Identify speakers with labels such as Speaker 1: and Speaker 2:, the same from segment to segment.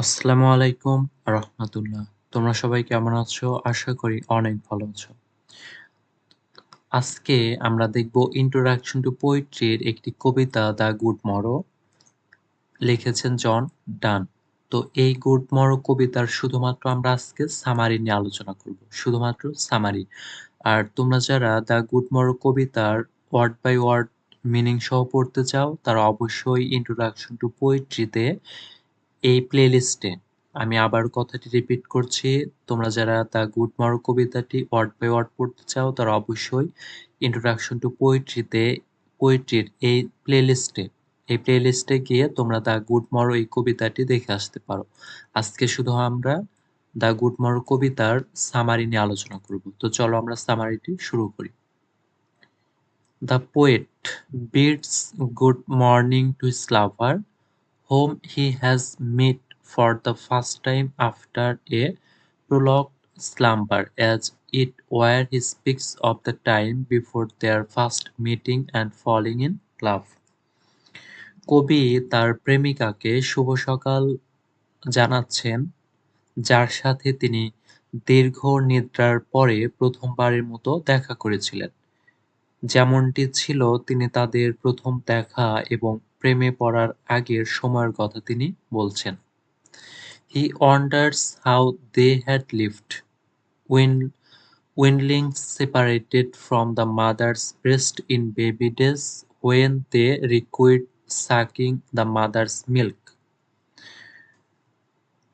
Speaker 1: আসসালামু আলাইকুম রহমতুল্লাহ। তোমরা সবাই কেমন আছো? আশা করি অনেক ভালো আছো। আজকে আমরা দেখব 'ইন্ট্রোডাকশন টু পোয়েট্রি' এর একটি কবিতা 'দ্য গুড মরো' লিখেছেন জন ডান। তো এই 'গুড মরো' কবিতার শুধুমাত্র আমরা আজকে সামারি নিয়ে আলোচনা করব। শুধুমাত্র সামারি। আর তোমরা যারা 'দ্য গুড মরো' কবিতার ওয়ার্ড বাই ওয়ার্ড মিনিং সহ পড়তে চাও, তারা অবশ্যই 'ইন্ট্রোডাকশন টু পোয়েট্রি' তে এই প্লেলিস্টে আমি আবার কথাটি রিপিট করছি, তোমরা যারা দ্য গুড মরো কবিতাটি ওয়ার্ড বাই ওয়ার্ড পড়তে চাও তারা অবশ্যই 'ইন্ট্রোডাকশন টু পোয়েট্রিতে পোয়েট্রির এই প্লেলিস্টে এই প্লেলিস্টে গিয়ে তোমরা দ্য গুড মর এই কবিতাটি দেখে আসতে পারো। আজকে শুধু আমরা দ্য গুড মরো কবিতার সামারি নিয়ে আলোচনা করব। তো চলো আমরা সামারিটি শুরু করি। The poet bids good morning to his lover whom he has met for the first time after a prolonged slumber, as it were he speaks of the time before their first meeting and falling in love. কবি তার প্রেমিকাকে শুভ সকাল জানাচ্ছেন যার সাথে তিনি দীর্ঘ নিদ্রার পরে প্রথমবারের মতো দেখা করেছিলেন যেমনটি ছিল তিনি তাদের প্রথম দেখা এবং প্রেমে পড়ার আগের সময়ের কথা তিনি বলছেন। He wonders how they had lived wean weanling separated from the mother's breast in baby days when they required sucking the mother's milk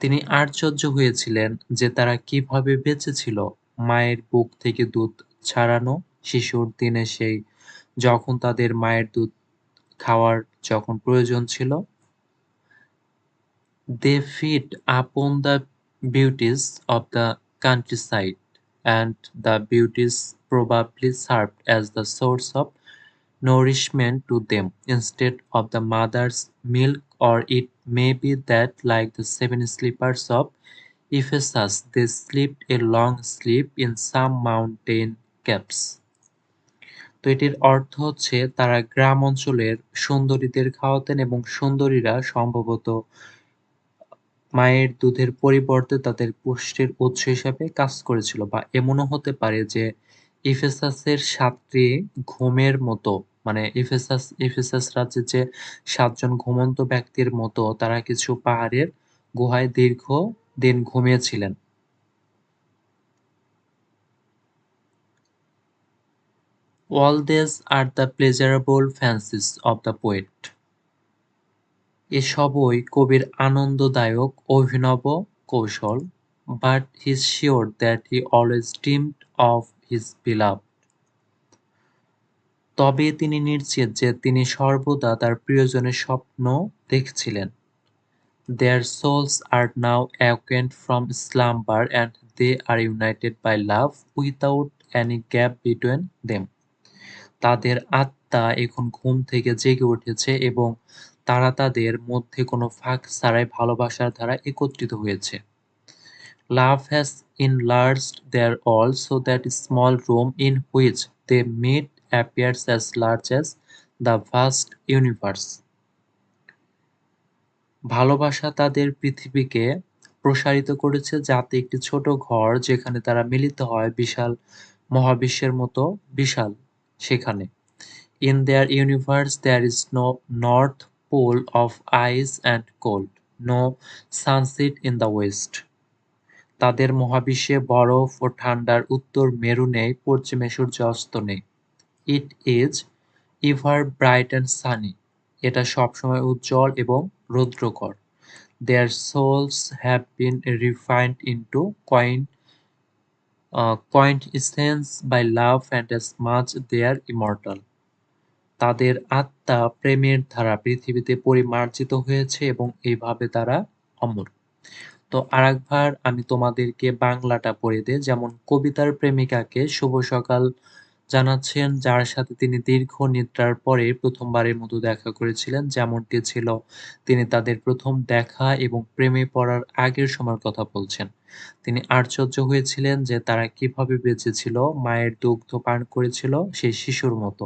Speaker 1: তিনি আশ্চর্য হয়েছিলেন যে তারা কীভাবে বেঁচেছিল মায়ের বুক থেকে দুধ ছাড়ানো শিশুর দিনে সেই যখন তাদের মায়ের দুধ খাওয়ার যখন প্রয়োজন ছিল they feed upon the beauties of the countryside and the beauties probably serve as the source of nourishment to them instead of the mother's milk or it may be that like the seven sleepers of Ephesus they sleep a long sleep in some mountain caves তো এটির অর্থ হচ্ছে তারা গ্রাম অঞ্চলের সুন্দরীদের খাওয়াতেন এবং সুন্দরীরা সম্ভবত মায়ের দুধের পরিবর্তে তাদের পুষ্টির উৎস হিসাবে কাজ করেছিল বা এমনও হতে পারে যে ইফেসাসের সাতটি ঘুমের মতো মানে ইফেসাস ইফেসাস রাজ্যে যে সাতজন ঘুমন্ত ব্যক্তির মতো তারা কিছু পাহাড়ের গুহায় দীর্ঘ দিন ঘুমিয়েছিলেন। All are the pleasurable fancies of the poet. এসবই কবির আনন্দদায়ক অভিনব কৌশল but he sure that he always dreamed of his beloved তবে তিনি নিশ্চিত যে তিনি সর্বদা তার প্রিয়জনের স্বপ্ন দেখছিলেন। Their souls are now awakened from slumber and they are united by love without any gap between them তাদের আত্মা এখন ঘুম থেকে জেগে উঠেছে এবং তারা তাদের মধ্যে কোনো ফাঁক ছাড়াই ভালোবাসার দ্বারা একত্রিত হয়েছে love has enlarged their all so that a small room in which they meet appears as large as the vast universe. ভালোবাসা তাদের পৃথিবীকে প্রসারিত করেছে যাতে একটি ছোট ঘর যেখানে তারা মিলিত হয় বিশাল মহাবিশ্বের মতো বিশাল সেখানে। In their universe there is no north pole of ice and cold no sunset in the west তাদের মহাবিশ্বে বরফ ও ঠান্ডার উত্তর মেরু নেই, পশ্চিমে সূর্য অস্ত নেই। It is ever bright and sunny এটা সবসময় উজ্জ্বল এবং রৌদ্রকর। Their souls have been refined into quint quintessence by love and as much they are immortal তাদের আত্মা প্রেমের ধারা পৃথিবীতে পরিমার্জিত হয়েছে এবং এইভাবে তারা অমর। তো আরেকবার আমি তোমাদেরকে বাংলাটা পড়ে দিই, যেমন কবিতার প্রেমিকাকে শুভ সকাল জানাচ্ছেন যার সাথে তিনি দীর্ঘ নিদ্রার পরে প্রথমবারের মতো দেখা করেছিলেন, যেমনটি ছিল। তিনি তাদের প্রথম দেখা এবং প্রেমে পড়ার আগের সময়ের কথা বলছেন। তিনি আশ্চর্য হয়েছিলেন যে তারা কীভাবে বেঁচেছিল, মায়ের দুগ্ধ পান করেছিল সেই শিশুর মতো।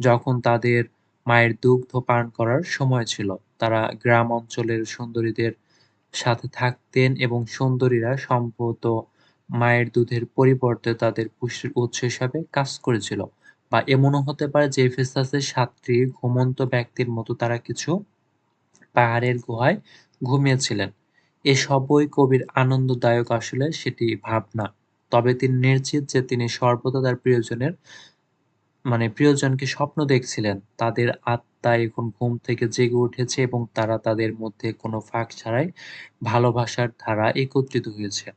Speaker 1: যখন তাদের মায়ের দুগ্ধ পান করার সময় ছিল, তারা গ্রাম অঞ্চলের সুন্দরীদের সাথে থাকতেন এবং সুন্দরীরা সম্ভবত মায়ের দুধের পরিবর্তে তাদের পুষ্টির উৎস হিসাবে কাজ করেছিল। বা এমনও হতে পারে যে এফেসাসের সাতটি ঘুমন্ত ব্যক্তির মতো তারা কিছু পাহাড়ের গুহায় ঘুমিয়েছিলেন। এ সবই কবির আনন্দদায়ক আসলে সেটি ভাবনা। তবে তিনি নিশ্চিত যে তিনি সর্বদা তার প্রিয়জনের মানে প্রিয়জনকে স্বপ্ন দেখছিলেন। তাদের আত্মা এখন ঘুম থেকে জেগে উঠেছে এবং তারা তাদের মধ্যে কোনো ফাঁক ছাড়াই ভালোবাসার ধারা একত্রিত হয়েছে।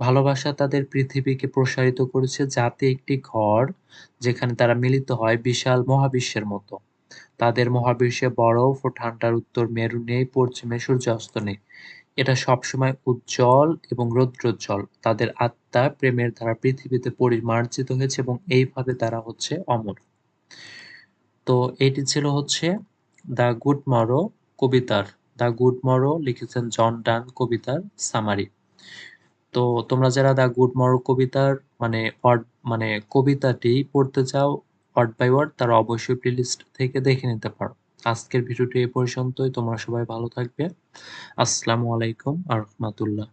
Speaker 1: ভালোবাসা তাদের পৃথিবীকে প্রসারিত করেছে যাতে একটি ঘর যেখানে তারা মিলিত হয় বিশাল মহাবিশ্বের মতো। তাদের মহাবিশ্বে বরফ ও ঠান্ডার উত্তর মেরু নেই, পশ্চিমে সূর্যাস্ত নেই। এটা সবসময় উজ্জ্বল এবং রৌদ্রোজ্জ্বল। তাদের আত্মা প্রেমের দ্বারা পৃথিবীতে পরিমার্জিত হয়েছে এবং এইভাবে তারা হচ্ছে অমর। তো এটি ছিল হচ্ছে দ্য গুড মরো কবিতার। দ্য গুড মরো লিখেছেন জন ডান কবিতার সামারি। তো তোমরা যারা দা গুড মরো কবিতার মানে ওয়ার্ড মানে কবিতাটি পড়তে চাও ওয়ার্ড বাই ওয়ার্ড তারা অবশ্যই প্লেলিস্ট থেকে দেখে নিতে পারো। আজকের ভিডিওটি এ পর্যন্তই, তোমরা সবাই ভালো থাকবে। আসসালামু আলাইকুম আর রহমাতুল্লাহ